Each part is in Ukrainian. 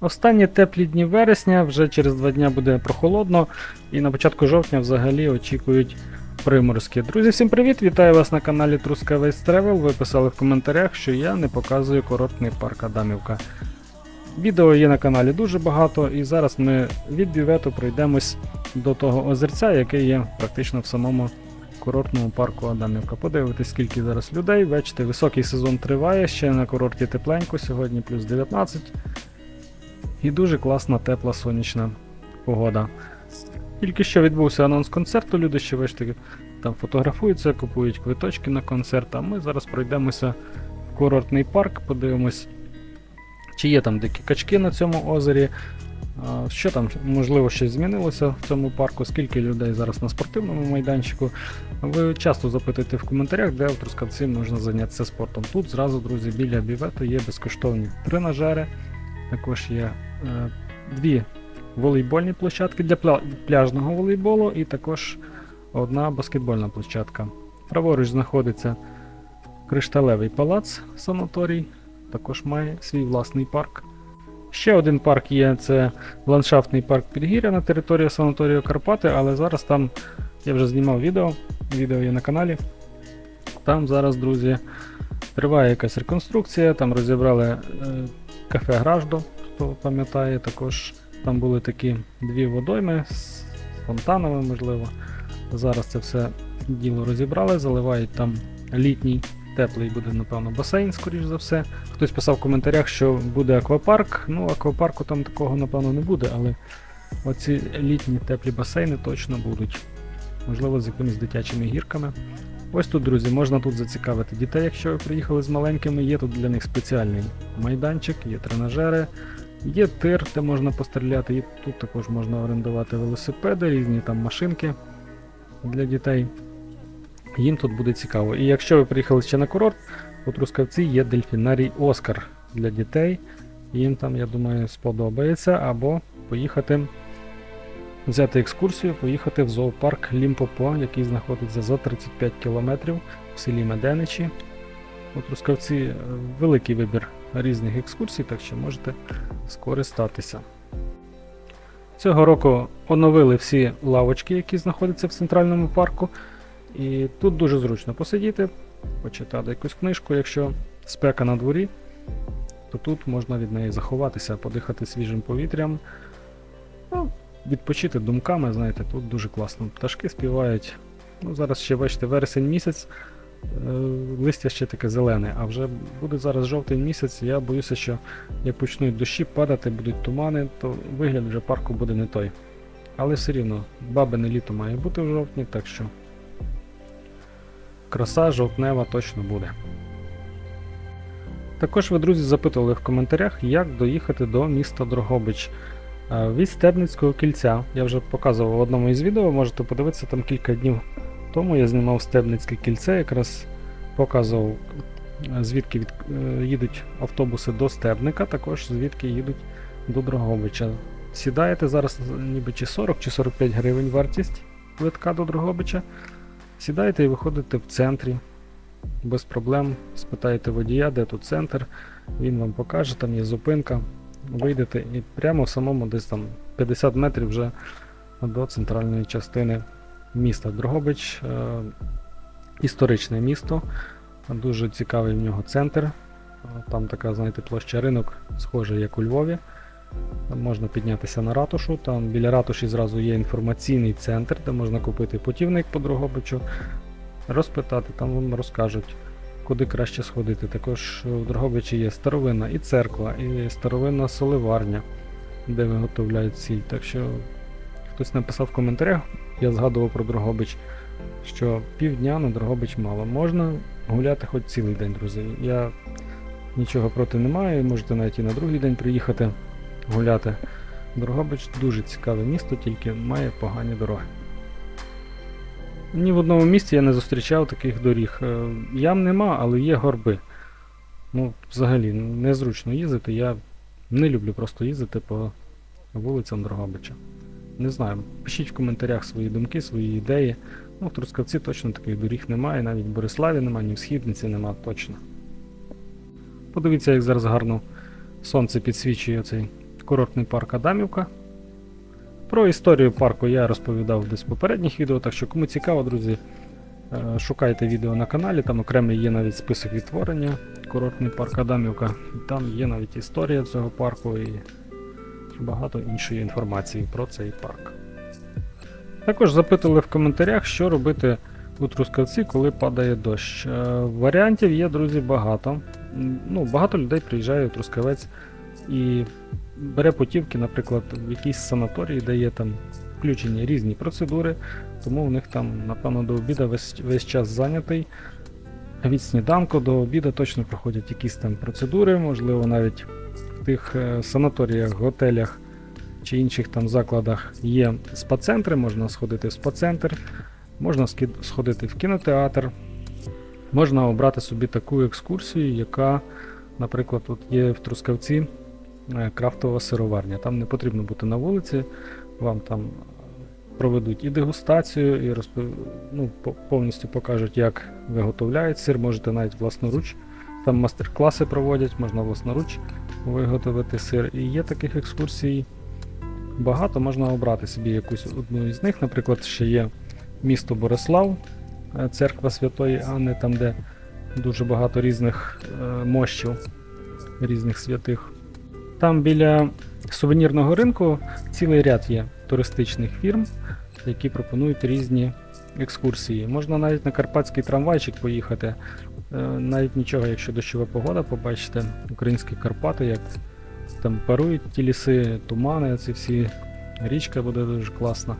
Останні теплі дні вересня, вже через два дня буде прохолодно, і на початку жовтня взагалі очікують приморозки. Друзі, всім привіт! Вітаю вас на каналі Трускавець Тревел. Ви писали в коментарях, що я не показую курортний парк Адамівка. Відео є на каналі дуже багато, і зараз ми від бювету пройдемось до того озерця, яке є практично в самому курортному парку Адамівка. Подивитись, скільки зараз людей. Бачите, високий сезон триває, ще на курорті тепленько, сьогодні плюс 19. І дуже класна тепла сонячна погода. Тільки що відбувся анонс концерту, люди ще бачите, там фотографуються, купують квиточки на концерт, а ми зараз пройдемося в курортний парк, подивимось, чи є там дикі качки на цьому озері, що там, можливо, щось змінилося в цьому парку, скільки людей зараз на спортивному майданчику. Ви часто запитуєте в коментарях, де в Трускавці можна зайнятися спортом. Тут зразу, друзі, біля бівету є безкоштовні тренажери. Також є дві волейбольні площадки для пляжного волейболу і також одна баскетбольна площадка. Праворуч знаходиться кришталевий палац санаторій, також має свій власний парк. Ще один парк є це ландшафтний парк Підгір'я на території санаторію Карпати, але зараз там я вже знімав відео, відео є на каналі. Там зараз, друзі, триває якась реконструкція, там розібрали е, кафе Граждо, пам'ятає, також там були такі дві водойми з фонтанами, можливо. Зараз це все діло розібрали, заливають там літній, теплий буде, напевно, басейн, скоріш за все. Хтось писав в коментарях, що буде аквапарк. Ну, аквапарку там такого, напевно, не буде, але оці літні теплі басейни точно будуть. Можливо, з якимись дитячими гірками. Ось тут, друзі, можна тут зацікавити дітей, якщо ви приїхали з маленькими. Є тут для них спеціальний майданчик, є тренажери, є тир, де можна постріляти. І тут також можна орендувати велосипеди, різні там машинки для дітей. Їм тут буде цікаво. І якщо ви приїхали ще на курорт, у Трускавці є дельфінарій Оскар для дітей. Їм там, я думаю, сподобається, або поїхати взяти екскурсію, поїхати в зоопарк Лімпопо, який знаходиться за 35 кілометрів в селі Меденичі. У Трускавці великий вибір різних екскурсій, так що можете скористатися. Цього року оновили всі лавочки, які знаходяться в центральному парку. І тут дуже зручно посидіти, почитати якусь книжку, якщо спека на дворі, то тут можна від неї заховатися, подихати свіжим повітрям. Ну, відпочити думками, знаєте, тут дуже класно. Пташки співають. Ну, зараз ще, бачите, вересень місяць, листя ще таке зелене, а вже буде зараз жовтий місяць, я боюся, що як почнуть дощі падати, будуть тумани, то вигляд вже парку буде не той. Але все рівно, бабине літо має бути в жовтні, так що краса жовтнева точно буде. Також ви, друзі, запитували в коментарях, як доїхати до міста Дрогобич. Е, Від Стебницького кільця я вже показував в одному із відео, можете подивитися там кілька днів тому. Я знімав Стебницьке кільце, якраз показував, е, звідки від, е, їдуть автобуси до Стебника, також звідки їдуть до Дрогобича. Сідаєте зараз ніби чи 40 чи 45 гривень вартість квитка до Дрогобича. Сідаєте і виходите в центрі. Без проблем спитаєте водія, де тут центр, він вам покаже, там є зупинка вийдете і прямо в самому десь там 50 метрів вже до центральної частини міста. Дрогобич е, історичне місто, дуже цікавий в нього центр. Е, Там така, знаєте, площа ринок, схожа як у Львові. Там можна піднятися на ратушу. Там біля ратуші зразу є інформаційний центр, де можна купити путівник по Дрогобичу, розпитати, там вам розкажуть куди краще сходити. Також в Дрогобичі є старовинна і церква, і старовинна соливарня, де виготовляють сіль. Так що хтось написав в коментарях, я згадував про Дрогобич, що півдня на Дрогобич мало. Можна гуляти хоч цілий день, друзі. Я нічого проти не маю, можете навіть і на другий день приїхати гуляти. Дрогобич дуже цікаве місто, тільки має погані дороги. Ні в одному місці я не зустрічав таких доріг. Е, Ям нема, але є горби. Ну, взагалі, незручно їздити. Я не люблю просто їздити по вулицям Дрогобича. Не знаю, пишіть в коментарях свої думки, свої ідеї. Ну, в Трускавці точно таких доріг немає, навіть в Бориславі немає, ні в Східниці нема точно. Подивіться, як зараз гарно сонце підсвічує цей курортний парк Адамівка. Про історію парку я розповідав десь в попередніх відео, так що кому цікаво, друзі, е, шукайте відео на каналі, там окремий є навіть список відтворення курортний парк Адамівка. Там є навіть історія цього парку і багато іншої інформації про цей парк. Також запитували в коментарях, що робити у Трускавці, коли падає дощ. Е, Варіантів є, друзі, багато. Ну, багато людей приїжджає у Трускавець і бере путівки, наприклад, в якійсь санаторії, де є там включені різні процедури, тому у них там, напевно, до обіду весь, весь час зайнятий. Від сніданку до обіду точно проходять якісь там процедури, можливо, навіть в тих е, санаторіях, готелях чи інших там закладах є спа-центри, можна сходити в спа-центр, можна сходити в кінотеатр, можна обрати собі таку екскурсію, яка, наприклад, от є в Трускавці е, крафтова сироварня. Там не потрібно бути на вулиці, вам там проведуть і дегустацію, і розпов... ну, повністю покажуть, як виготовляють сир, можете навіть власноруч. Там мастер-класи проводять, можна власноруч виготовити сир. І є таких екскурсій багато, можна обрати собі якусь одну із них. Наприклад, ще є місто Борислав, е, церква Святої Анни, там, де дуже багато різних е, мощів, різних святих. Там біля сувенірного ринку цілий ряд є туристичних фірм, які пропонують різні екскурсії. Можна навіть на карпатський трамвайчик поїхати. Е, Навіть нічого, якщо дощова погода, побачите українські Карпати, як там парують ті ліси, тумани, ці всі річка буде дуже класна.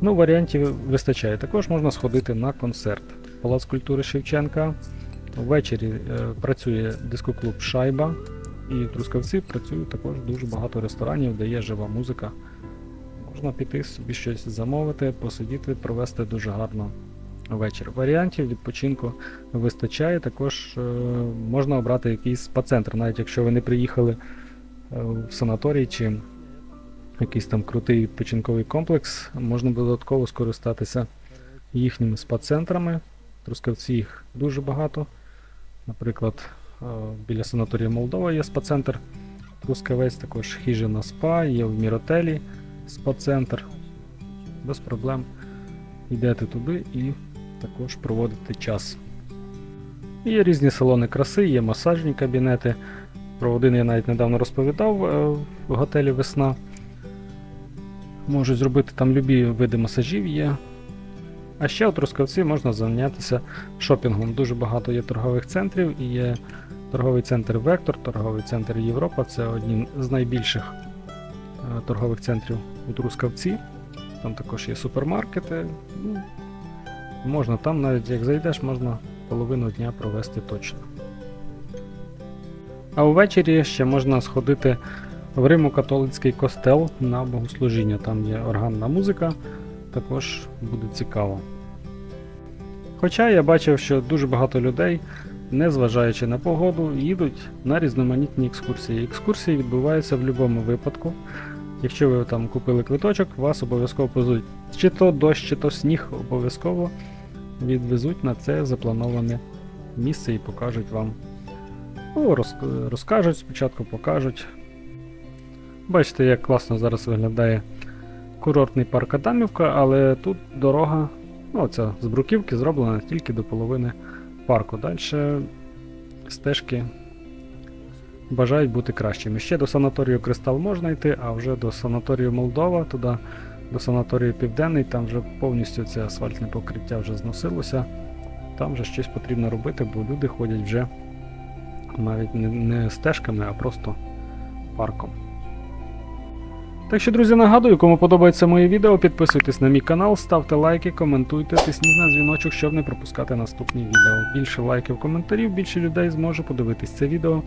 Ну, варіантів вистачає. Також можна сходити на концерт. Палац культури Шевченка. Ввечері е, працює дискоклуб Шайба. І в Трускавці працює також дуже багато ресторанів, де є жива музика. Можна піти собі щось замовити, посидіти, провести дуже гарно вечір. Варіантів відпочинку вистачає. Також е, можна обрати якийсь спа-центр, навіть якщо ви не приїхали е, в санаторій чи якийсь там крутий відпочинковий комплекс, можна додатково скористатися їхніми спа-центрами. Трускавці їх дуже багато. Наприклад, е, біля санаторія Молдова є спа-центр Трускавець, також хижина спа, є в Міротелі спа-центр. Без проблем йдете туди і також проводите час. Є різні салони краси, є масажні кабінети. Про один я навіть недавно розповідав е, в готелі Весна. Можуть зробити там любі види масажів є. А ще у Трускавці можна зайнятися шопінгом. Дуже багато є торгових центрів і є торговий центр Вектор, торговий центр Європа. Це одні з найбільших торгових центрів у Трускавці. Там також є супермаркети. Ну, можна там навіть як зайдеш, можна половину дня провести точно. А увечері ще можна сходити в Римо-католицький костел на богослужіння. Там є органна музика, також буде цікаво. Хоча я бачив, що дуже багато людей, незважаючи на погоду, їдуть на різноманітні екскурсії. Екскурсії відбуваються в будь-якому випадку. Якщо ви там купили квиточок, вас обов'язково повезуть чи то дощ, чи то сніг, обов'язково відвезуть на це заплановане місце і покажуть вам. Ну, роз- розкажуть спочатку, покажуть. Бачите, як класно зараз виглядає курортний парк Адамівка, але тут дорога, ну, ця з бруківки зроблена тільки до половини парку. Далі стежки бажають бути кращими. Ще до санаторію Кристал можна йти, а вже до санаторію Молдова, туди до санаторію Південний, там вже повністю це асфальтне покриття вже зносилося. Там вже щось потрібно робити, бо люди ходять вже навіть не, стежками, а просто парком. Так що, друзі, нагадую, кому подобається моє відео, підписуйтесь на мій канал, ставте лайки, коментуйте, тисніть на дзвіночок, щоб не пропускати наступні відео. Більше лайків, коментарів, більше людей зможе подивитись це відео.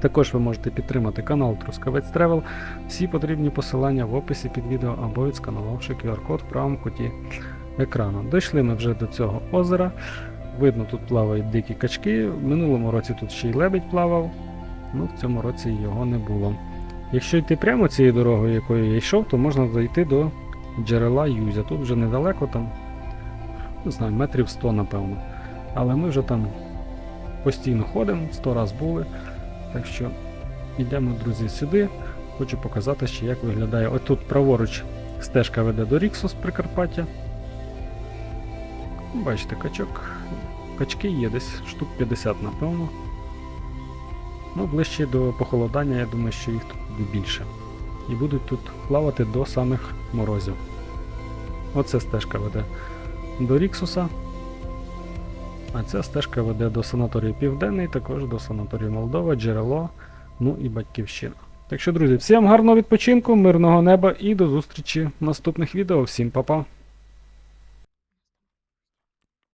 Також ви можете підтримати канал Трускавець Тревел. Всі потрібні посилання в описі під відео або відсканувавши QR-код в правому куті екрану. Дійшли ми вже до цього озера. Видно, тут плавають дикі качки. В минулому році тут ще й лебедь плавав, ну в цьому році його не було. Якщо йти прямо цією дорогою, якою я йшов, то можна дойти до джерела Юзя. Тут вже недалеко, там, не знаю, метрів 100, напевно. Але ми вже там постійно ходимо, 100 раз були. Так що йдемо, друзі, сюди. хочу показати ще, як виглядає. Ось тут праворуч стежка веде до Ріксу з Прикарпаття. Бачите, качок. Качки є десь штук 50, напевно. Ну, ближче до похолодання, я думаю, що їх тут буде більше. І будуть тут плавати до самих морозів. Оце стежка веде до Ріксуса. А ця стежка веде до санаторію Південний, також до санаторію Молдова, Джерело, ну і Батьківщина. Так що, друзі, всім гарного відпочинку, мирного неба і до зустрічі в наступних відео. Всім па-па!